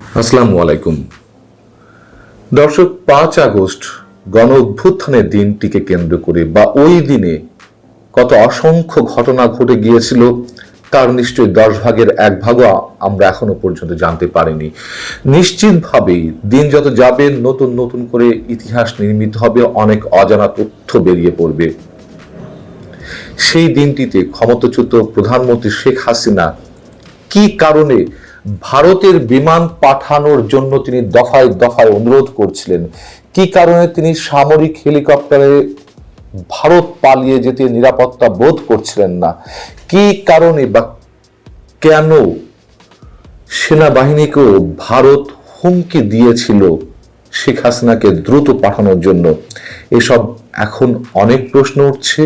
আসসালামু আলাইকুম। দর্শক, পাঁচ আগস্ট গণ অভ্যুত্থানের দিনটিকে কেন্দ্র করে বা ওই দিনে কত অসংখ্য ঘটনা ঘটে গিয়েছিল, তার নিশ্চয়ই দশ ভাগের এক ভাগও আমরা এখনও পর্যন্ত জানতে পারিনি। নিশ্চিতভাবেই দিন যত যাবে, নতুন নতুন করে ইতিহাস নির্মিত হবে, অনেক অজানা তথ্য বেরিয়ে পড়বে। সেই দিনটিতে ক্ষমতাচ্যুত প্রধানমন্ত্রী শেখ হাসিনা কি কারণে ভারতের বিমান পাঠানোর জন্য তিনি দফায় দফায় অনুরোধ করছিলেন। কি কারণে তিনি সামরিক হেলিকপ্টারে ভারত পালিয়ে যেতে নিরাপত্তা বোধ করছিলেন না? কি কারণে বা কেন সেনাবাহিনীকেও ভারত হুমকি দিয়েছিল শেখ হাসিনাকে দ্রুত পাঠানোর জন্য? এসব এখন অনেক প্রশ্ন উঠছে।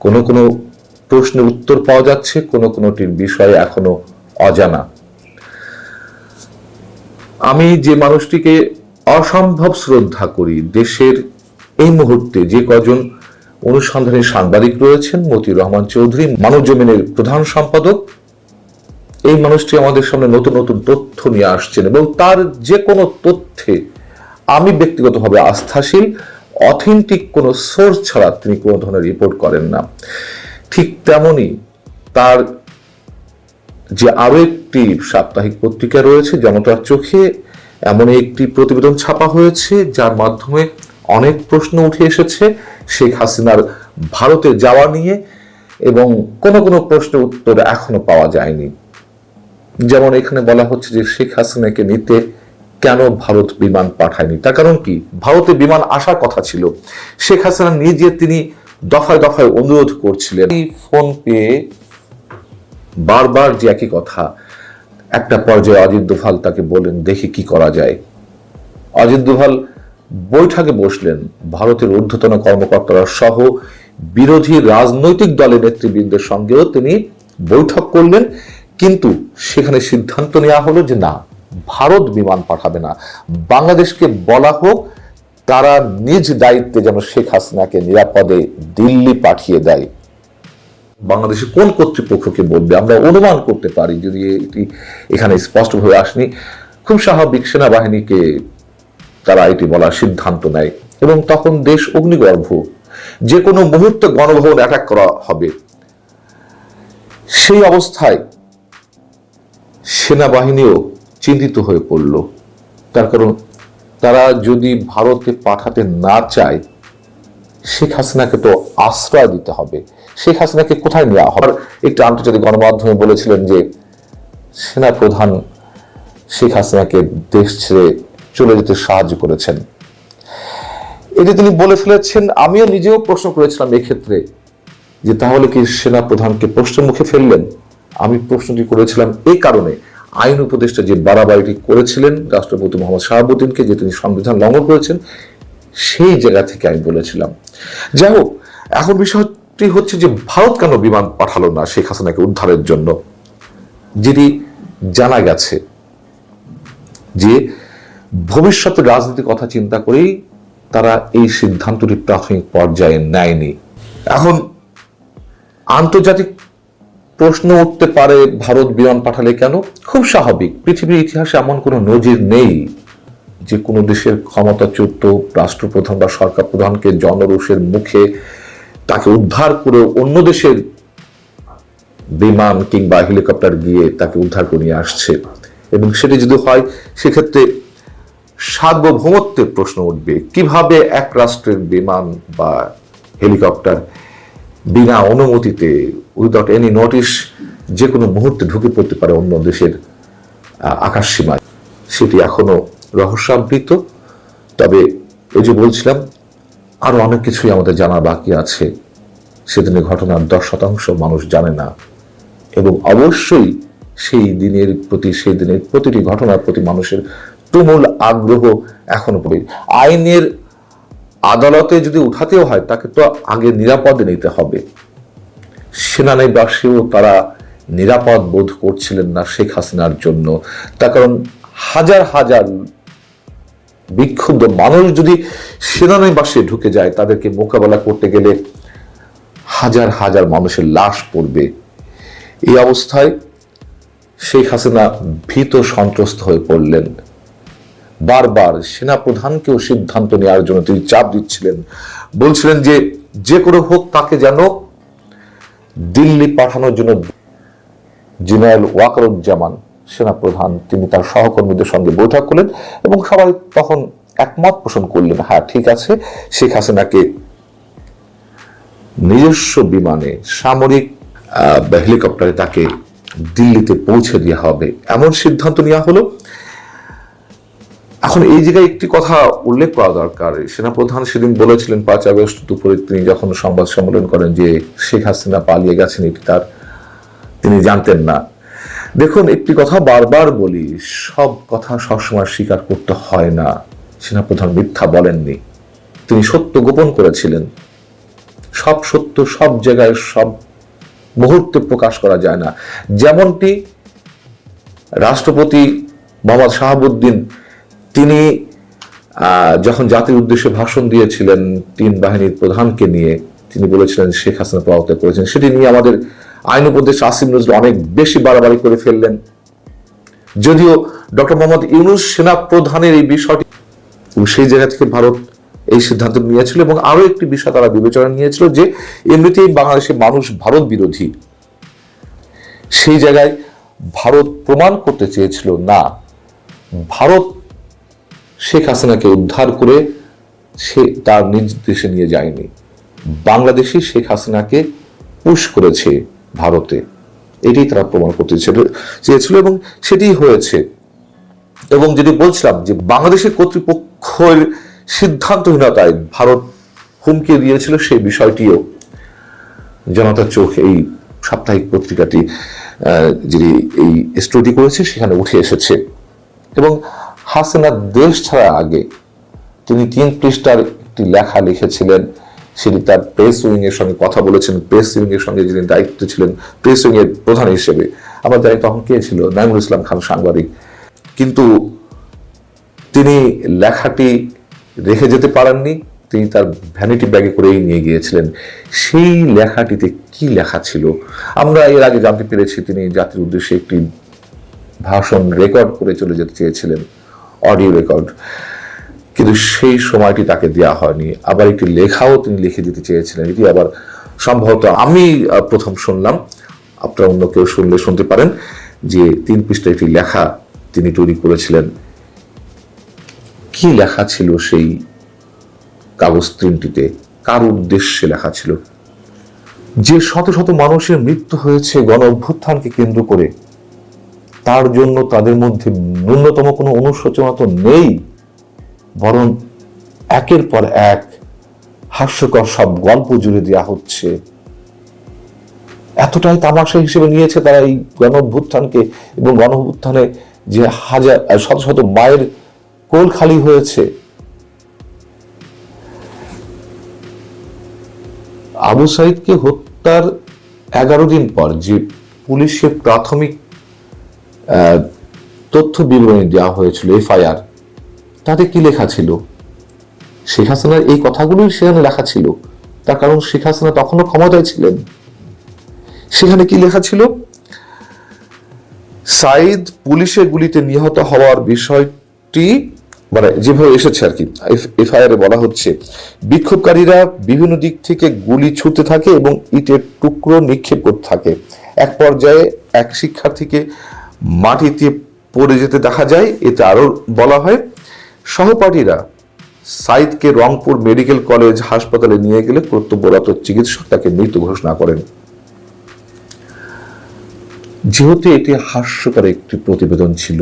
কোনো কোনো প্রশ্নের উত্তর পাওয়া যাচ্ছে, কোনো কোনোটির বিষয়ে এখনও অজানা। আমি যে মানুষটিকে অসম্ভব শ্রদ্ধা করি, দেশের এই মুহূর্তে যে কজন অনুসন্ধানী সাংবাদিক রয়েছেন, মতিউর রহমান চৌধুরী, মানব জমিনের প্রধান সম্পাদক, এই মানুষটি আমাদের সামনে নতুন নতুন তথ্য নিয়ে আসছেন এবং তার যে কোনো তথ্যে আমি ব্যক্তিগতভাবে আস্থাশীল, অথেন্টিক কোনো সোর্স ছাড়া তিনি কোনো ধরনের রিপোর্ট করেন না। ঠিক তেমনি তার যে আরও একটি সাপ্তাহিক পত্রিকা রয়েছে, জনতার চোখে এমন একটি প্রতিবেদন ছাপা হয়েছে, যার মাধ্যমে অনেক প্রশ্ন উঠে এসেছে। শেখ হাসিনার ভারতে যাওয়া নিয়ে এবং কোনো কোনো প্রশ্নের উত্তর এখনও পাওয়া যায়নি। যেমন এখানে বলা হচ্ছে যে শেখ হাসিনাকে নিতে কেন ভারত বিমান পাঠায়নি? তার কারণ কি? ভারতে বিমান আসার কথা ছিল। শেখ হাসিনা নিজে তিনি দফায় দফায় অনুরোধ করছিলেন। ফোন পেয়ে বারবার যে একই কথা, একটা পর্যায়ে অজিত দোভাল তাকে বলেন দেখি কি করা যায়। অজিত দোভাল বৈঠকে বসলেন, ভারতের ঊর্ধ্বতন কর্মকর্তারা সহ বিরোধী রাজনৈতিক দলের নেতৃবৃন্দের সঙ্গেও তিনি বৈঠক করলেন, কিন্তু সেখানে সিদ্ধান্ত নেওয়া হলো যে না, ভারত বিমান পাঠাবে না। বাংলাদেশকে বলা হোক, তারা নিজ দায়িত্বে যেন শেখ হাসিনাকে নিরাপদে দিল্লি পাঠিয়ে দেয়। বাংলাদেশে কোন কর্তৃপক্ষকে বলবে আমরা অনুমান করতে পারি যদি এটি এখানে স্পষ্টভাবে আসেনি? খুব স্বাভাবিক সেনাবাহিনীকে তারা এটি বলার সিদ্ধান্ত নেয় এবং তখন দেশ অগ্নিগর্ভ যে কোনো মুহূর্তে গণভবন অ্যাটাক করা হবে। সেই অবস্থায় সেনাবাহিনীও চিন্তিত হয়ে পড়ল। তার কারণ, তারা যদি ভারতে পাঠাতে না চায়, শেখ হাসিনাকে তো আশ্রয় দিতে হবে। শেখ হাসিনাকে কোথায় নেওয়া হবে? একটি আন্তর্জাতিক গণমাধ্যমে বলেছিলেন যে সেনা প্রধান শেখ হাসিনাকে দেশ ছেড়ে চলে যেতে সাহায্য করেছেন। এটি তিনি বলে ফেলেছেন, আমিও নিজেও প্রশ্ন করেছিলাম এক্ষেত্রে যে তাহলে কি সেনা প্রধানকে প্রশ্নের মুখে ফেললেন? আমি প্রশ্নটি করেছিলাম এই কারণে। আইন উপদেষ্টা যে বাড়াবাড়িটি করেছিলেন, রাষ্ট্রপতি মোহাম্মদ শাহাবুদ্দিনকে যে তিনি সংবিধান লঙ্ঘন করেছেন, সেই জায়গা থেকে আমি বলেছিলাম। যাই হোক, এখন বিষয়টি হচ্ছে যে ভারত কেন বিমান পাঠালো না শেখ হাসিনাকে উদ্ধারের জন্য? যেটি জানা গেছে যে ভবিষ্যতের রাজনীতির কথা চিন্তা করেই তারা এই সিদ্ধান্তটি প্রাথমিক পর্যায়ে নেয়নি। এখন আন্তর্জাতিক প্রশ্ন উঠতে পারে, ভারত বিমান পাঠালে কেন? খুব স্বাভাবিক। পৃথিবীর ইতিহাসে এমন কোনো নজির নেই যে কোনো দেশের ক্ষমতাচ্যুত রাষ্ট্রপ্রধান বা সরকার প্রধানকে জনরোষের মুখে তাকে উদ্ধার করে অন্য দেশের বিমান কিংবা হেলিকপ্টার গিয়ে তাকে উদ্ধার করে নিয়ে আসছে। এবং সেটি যদি হয়, সেক্ষেত্রে সার্বভৌমত্বের প্রশ্ন উঠবে, কীভাবে এক রাষ্ট্রের বিমান বা হেলিকপ্টার বিনা অনুমতিতে উইদাউট এনি নোটিশ যে কোনো মুহূর্তে ঢুকে পড়তে পারে অন্য দেশের আকাশ সীমায় সেটি এখনও রহস্যাবৃত। তবে এই যে বলছিলাম আরও অনেক কিছুই আমাদের জানা বাকি আছে। সেদিনের ঘটনার দশ শতাংশ মানুষ জানে না। এবং অবশ্যই সেই দিনের প্রতি, সেই দিনের প্রতিটি ঘটনার প্রতি মানুষের তুমুল আগ্রহ এখনও পড়ে। আইনের আদালতে যদি উঠাতেও হয়, তাকে তো আগে নিরাপদে নিতে হবে। সেনানিবাসীও তারা নিরাপদ বোধ করছিলেন না শেখ হাসিনার জন্য। তার কারণ হাজার হাজার বিক্ষুব্ধ মানুষ যদি সেনানিবাসে ঢুকে যায়, তাদেরকে মোকাবেলা করতে গেলে হাজার হাজার মানুষের লাশ পড়বে। এই অবস্থায় শেখ হাসিনা ভীত সন্ত্রস্ত হয়ে পড়লেন। বারবার সেনাপ্রধানকেও সিদ্ধান্ত নেওয়ার জন্য তিনি চাপ দিচ্ছিলেন। বলছিলেন যে যে করে হোক তাকে যেন দিল্লি পাঠানোর জন্য জেনারেল ওয়াকারুজ্জামান সেনাপ্রধান, তিনি তার সহকর্মীদের সঙ্গে বৈঠক করলেন এবং সবাই তখন একমত পোষণ করলেন হ্যাঁ ঠিক আছে, শেখ হাসিনাকে নিজস্ব বিমানে, সামরিক হেলিকপ্টারে তাকে দিল্লিতে পৌঁছে দেওয়া হবে। এমন সিদ্ধান্ত নেওয়া হলো। এখন এই জায়গায় একটি কথা উল্লেখ করা দরকার। সেনাপ্রধান সেদিন বলেছিলেন, পাঁচ আগস্ট দুপুরে তিনি যখন সংবাদ সম্মেলন করেন যে শেখ হাসিনা পালিয়ে গেছেন, এটি তার, তিনি জানতেন না। দেখুন, একটি কথা বারবার বলি, সব কথা সবসময় স্বীকার করতে হয় না। সেনাপ্রধান মিথ্যা বলেননি। তিনি সত্য গোপন করেছিলেন। সব সত্য সব জায়গায় সব মুহূর্তে প্রকাশ করা যায় না। যেমনটি রাষ্ট্রপতি মোহাম্মদ শাহাবুদ্দিন, তিনি যখন জাতির উদ্দেশ্যে ভাষণ দিয়েছিলেন তিন বাহিনীর প্রধানকে নিয়ে, তিনি বলেছিলেন, শেখ হাসিনা পদত্যাগ করেছেন সেটি নিয়ে আমাদের আইন উপদেষ্টা আসিম নজরুল অনেক বেশি বাড়াবাড়ি করে ফেললেন। যদিও ডক্টর মোহাম্মদ ইউনুস সেনা প্রধানের এই বিষয়টি সেই জায়গা থেকে ভারত এই সিদ্ধান্ত নিয়েছিল এবং আরও একটি বিষয় তারা বিবেচনা নিয়েছিল যে এমনিতেই বাংলাদেশের মানুষ ভারত বিরোধী। সেই জায়গায় ভারত প্রমাণ করতে চেয়েছিল, না, ভারত শেখ হাসিনাকে উদ্ধার করে সে তার নিজ দেশে নিয়ে যায়নি। বাংলাদেশি শেখ হাসিনাকে পুশ করেছে। ভারতে। এটাই তারা প্রমাণ করতে চেয়েছিল- এবং সেটিই হয়েছে। এবং যেটি বলছিলাম যে বাংলাদেশের কর্তৃপক্ষের সিদ্ধান্তহীনতায় ভারত হুমকি দিয়েছিল সেই বিষয়টিও জনতার চোখ এই সাপ্তাহিক পত্রিকাটি যিনি এই স্টোরি করেছে, সেখানে উঠে এসেছে। এবং হাসিনা দেশ ছাড়া আগে তিনি তিন পৃষ্ঠার একটি লেখা লিখেছিলেন সেটি তার প্রেস উইং এর সঙ্গে কথা বলেছেন প্রেস উইং এর সঙ্গে যিনি দায়িত্ব ছিলেন প্রেস উইং এর প্রধান হিসেবে। আমার জানি তখন কে ছিল? নাইমুল ইসলাম খান সাংবাদিক। কিন্তু তিনি লেখাটি রেখে যেতে পারেননি, তিনি তার ভ্যানিটি ব্যাগে করেই নিয়ে গিয়েছিলেন। সেই লেখাটিতে কি লেখা ছিল? আমরা এর আগে জানতে পেরেছি তিনি জাতির উদ্দেশ্যে একটি ভাষণ রেকর্ড করে চলে যেতে চেয়েছিলেন অডিও রেকর্ড কিন্তু সেই সময়টি তাকে দেওয়া হয়নি। আবার একটি লেখাও তিনি লিখে দিতে চেয়েছিলেন। এটি আবার সম্ভবত আমি প্রথম শুনলাম। আপনারা অন্য কেউ শুনলে শুনতে পারেন যে তিন পৃষ্ঠা একটি লেখা তিনি তৈরি করেছিলেন। কি লেখা ছিল সেই কাগজ তিনটিতে? কার উদ্দেশ্যে লেখা ছিল? যে শত শত মানুষের মৃত্যু হয়েছে গণ অভ্যুত্থানকে কেন্দ্র করে, তার জন্য তাদের মধ্যে ন্যূনতম কোনো অনুশোচনা তো নেই। বরং একের পর এক হাস্যকর সব গল্প জুড়ে দেওয়া হচ্ছে। এতটাই তামাশা হিসেবে নিয়েছে তারা এই গণ অভ্যুত্থানকে এবং গণ যে হাজার, শত শত মায়ের কোল খালি হয়েছে। আবু সাইদকে হত্যার এগারো দিন পর যে পুলিশের প্রাথমিক তথ্য বিবরণী দেওয়া হয়েছিল, এফআইআর তাতে কি লেখা ছিল? শেখ হাসিনার এই কথাগুলোই সেখানে লেখা ছিল। তার কারণ শেখ হাসিনা তখনও ক্ষমতায় ছিলেন। সেখানে কি লেখা ছিল? সাইদ পুলিশের গুলিতে নিহত হওয়ার বিষয়টি মানে যেভাবে এসেছে আর কি এফআইআর বলা হচ্ছে, বিক্ষোভকারীরা বিভিন্ন দিক থেকে গুলি ছুটতে থাকে এবং ইটের টুকরো নিক্ষেপ করতে থাকে। এক পর্যায়ে এক শিক্ষার্থীকে মাটিতে পড়ে যেতে দেখা যায়, এতে আরও বলা হয় সহপাঠীরা সাইদকে রংপুর মেডিকেল কলেজ হাসপাতালে নিয়ে গেলে কর্তব্যরত চিকিৎসক তাকে মৃত ঘোষণা করেন। যেহেতু এটি হাস্যকর একটি প্রতিবেদন ছিল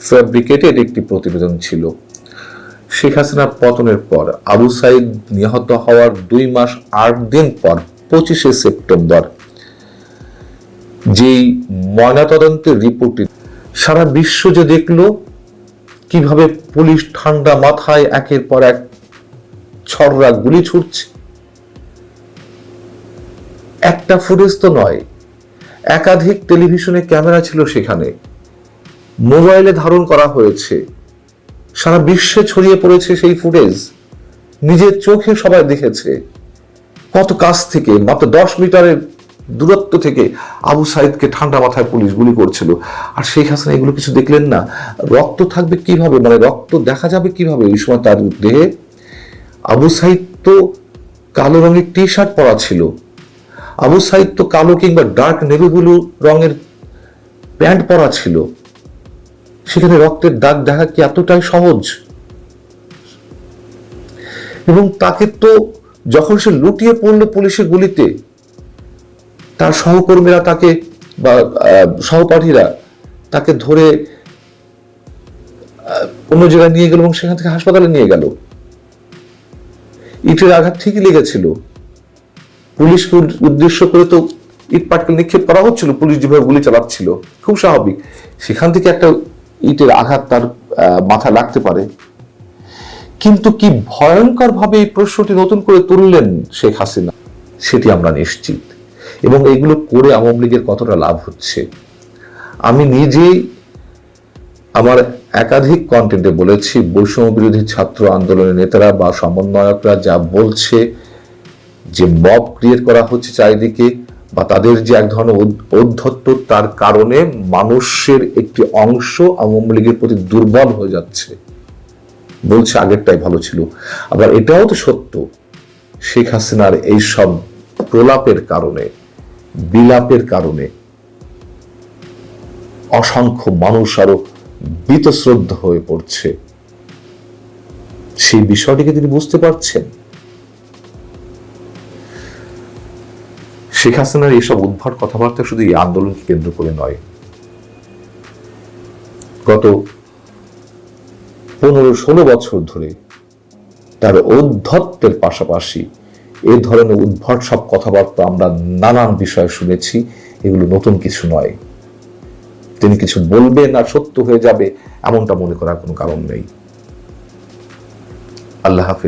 ফ্যাব্রিকেটেড একটি প্রতিবেদন ছিল, শেখ হাসিনা পতনের পর আবু সাইদ নিহত হওয়ার দুই মাস আট দিন পর পঁচিশে সেপ্টেম্বর যেই ময়নাতদন্তের রিপোর্টটি সারা বিশ্ব যে দেখল কীভাবে পুলিশ ঠান্ডা মাথায় একের পর এক ছড়রা গুলি ছুটছে একটা ফুটেজ তো নয়। একাধিক টেলিভিশনে ক্যামেরা ছিল সেখানে। মোবাইলে ধারণ করা হয়েছে। সারা বিশ্বে ছড়িয়ে পড়েছে সেই ফুটেজ। নিজের চোখে সবাই দেখেছে। কত কাছ থেকে? মাত্র দশ মিটারের দূরত্ব থেকে আবু সাইদকে ঠান্ডা মাথায় পুলিশ গুলি করছিল। আর শেখ হাসিনা এগুলো কিছু দেখলেন না। রক্ত থাকবে কীভাবে? মানে রক্ত দেখা যাবে কীভাবে? এই সময় তার দেহে আবু সাইদ তো কালো রঙের টি শার্ট পরা ছিল। আবু সাইদ তো কালো কিংবা ডার্ক নেভি ব্লু রঙের প্যান্ট পরা ছিল। সেখানে রক্তের দাগ দেখা কি এতটাই সহজ? এবং তাকে তো যখন সে লুটিয়ে পড়ল পুলিশের গুলিতে তার সহকর্মীরা তাকে বা সহপাঠীরা তাকে ধরে অন্য জায়গায় নিয়ে গেল এবং সেখান থেকে হাসপাতালে নিয়ে গেল। ইটের আঘাত ঠিকই লেগেছিল। পুলিশকে উদ্দেশ্য করে তো ইট পাটকেল নিক্ষেপ করা হচ্ছিল, পুলিশ যেভাবে গুলি চালাচ্ছিল, খুব স্বাভাবিক। সেখান থেকে একটা ইটের আঘাত তার মাথায় লাগতে পারে। কিন্তু কি ভয়ঙ্কর ভাবে এই প্রশ্নটি নতুন করে তুললেন শেখ হাসিনা, সেটি আমরা নিশ্চিত। এবং এগুলো করে আওয়ামী লীগের কতটা লাভ হচ্ছে? আমি নিজেই আমার একাধিক কন্টেন্টে বলেছি, বৈষম্য বিরোধী ছাত্র আন্দোলনের নেতারা বা সমন্বয়করা যা বলছে, যে মব ক্রিয়েট করা হচ্ছে চারিদিকে বা তাদের যে এক ধরনের ঔদ- ঔদ্ধত্য, তার কারণে মানুষের একটি অংশ আওয়ামী লীগের প্রতি দুর্বল হয়ে যাচ্ছে। বলছে আগেরটাই ভালো ছিল। আবার এটাও তো সত্য, শেখ হাসিনার এই সব প্রলাপের কারণে বিলাপের কারণে অসংখ্য মানুষ আরও বীতশ্রদ্ধ হয়ে পড়ছে। সেই বিষয়টিকে তিনি বুঝতে পারছেন। শেখ হাসিনার এইসব উদ্ভট কথাবার্তা শুধু এই আন্দোলনকে কেন্দ্র করে নয়। গত পনেরো ষোলো বছর ধরে তার ঔদ্ধত্যের পাশাপাশি এ ধরনের উদ্ভট সব কথাবার্তা আমরা নানান বিষয়ে শুনেছি। এগুলো নতুন কিছু নয়। তিনি কিছু বলবেন আর সত্য হয়ে যাবে, এমনটা মনে করার কোনো কারণ নেই। আল্লাহ হাফিজ।